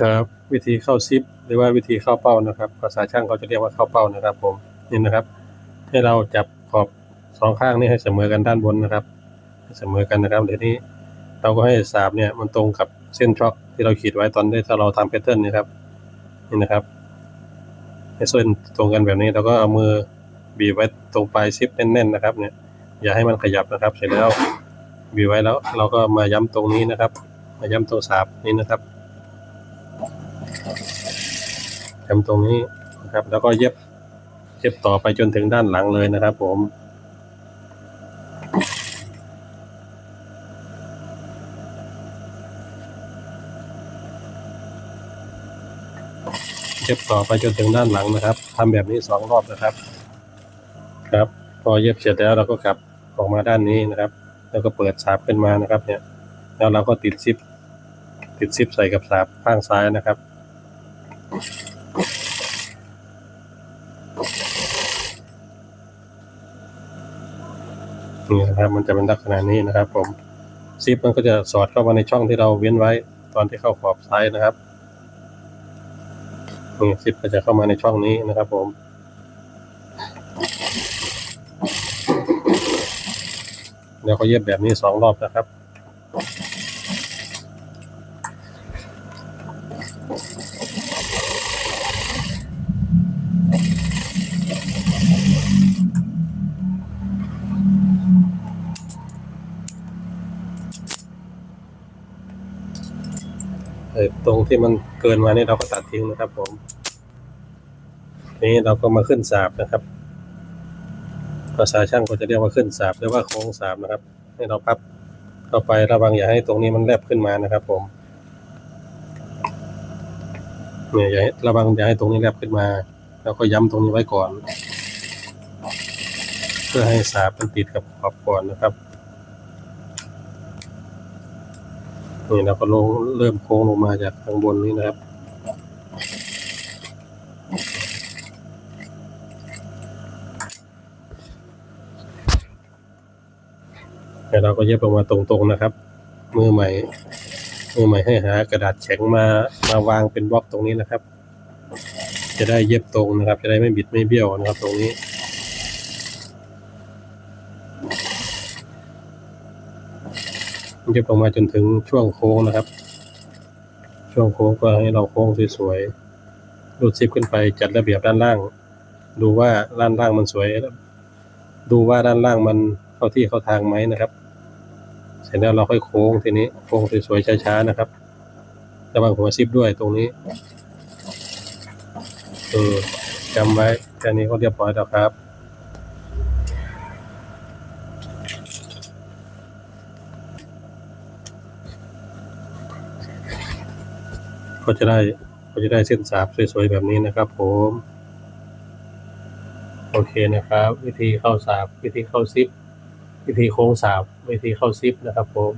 ครับวิธีเข้าซิปหรือว่าวิธีเข้าเป้านะครับ ภาษาช่างเขาจะเรียกว่าเข้าเป้านะครับ ผมนี่นะครับ ให้เราจับขอบสองข้างนี่ให้เสมอกันด้านบนนะครับให้เสมอกันนะครับเดี๋ยวนี้เราก็ให้สาบเนี่ยมันตรงกับเส้นช็อคที่เราขีดไว้ตอนที่เราทำแพทเทิร์นนี่ครับนี่นะครับให้เส้นตรงกันแบบนี้เราก็เอามือบีบไว้ตรงปลายซิปแน่นๆนะครับ เนี่ย อย่าให้มันขยับนะครับ เสร็จแล้วบีบไว้แล้ว เราก็มาย้ำตรงนี้นะครับ มาย้ำตรงสาบนี้นะครับ ย้ำตรงนี้นะครับ แล้วก็เย็บเย็บต่อไปจนถึงด้านหลังเลยนะครับ ผมเย็บต่อไปจนถึงด้านหลังนะครับทำแบบนี้สองรอบนะครับ ครับ พอเย็บเสร็จแล้วเราก็กลับออกมาด้านนี้นะครับ แล้วก็เปิดสาบขึ้นมานะครับ เนี่ย แล้วเราก็ติดซิป ติดซิปใส่กับสาบข้างซ้ายนะครับ นี่นะครับมันจะเป็นลักษณะนี้นะครับ ผมซิปมันก็จะสอดเข้ามาในช่องที่เราเว้นไว้ ตอนที่เข้าขอบซ้ายนะครับนี่ซิปก็จะเข้ามาในช่องนี้นะครับ ผมเดี๋ยวก็เย็บแบบนี้สองรอบนะครับ ออตรงที่มันเกินมานี่เราก็ตัดทิ้งนะครับ ผม นี้เราก็มาขึ้นสาบนะครับภาษาช่างก็จะเรียกว่าขึ้นสาบหรือว่าโค้งสาบนะครับ ให้เราพับเข้าไประวังอย่าให้ตรงนี้มันแลบขึ้นมานะครับ ผมเนี่ยอย่าให้ระวังอย่าให้ตรงนี้แลบขึ้นมา แล้วก็ย้ำตรงนี้ไว้ก่อน เพื่อให้สาบมันติดกับขอบก่อนนะครับ นี่เราก็ลงเริ่มโค้งลงมาจากข้างบนนี้นะครับแล้วเราก็เย็บลงมาตรงๆนะครับ มือใหม่มือใหม่ให้หากระดาษแข็งมามาวางเป็นบล็อกตรงนี้นะครับ จะได้เย็บตรงนะครับ จะได้ไม่บิดไม่เบี้ยวนะครับ ตรงนี้ ย็บลงมาจนถึงช่วงโค้งนะครับ ช่วงโค้งก็ให้เราโค้งสวยๆรูดซิปขึ้นไปจัดระเบียบด้านล่าง ดูว่าด้านล่างมันสวย ดูว่าด้านล่างมันเข้าที่เข้าทางไหมนะครับ เสร็จแล้วเราค่อยโค้งทีนี้โค้งสวยๆช้าๆนะครับระวังหัวซิปด้วยตรงนี้เออจำไว้แค่นี้ก็เรียบร้อยแล้วครับ ก็จะได้ก็จะได้เส้นสาบสวยๆแบบนี้นะครับ ผม โอเคนะครับ วิธีเข้าสาบวิธีเข้าซิป วิธีโค้งสาบวิธีเข้าซิปนะครับ ผม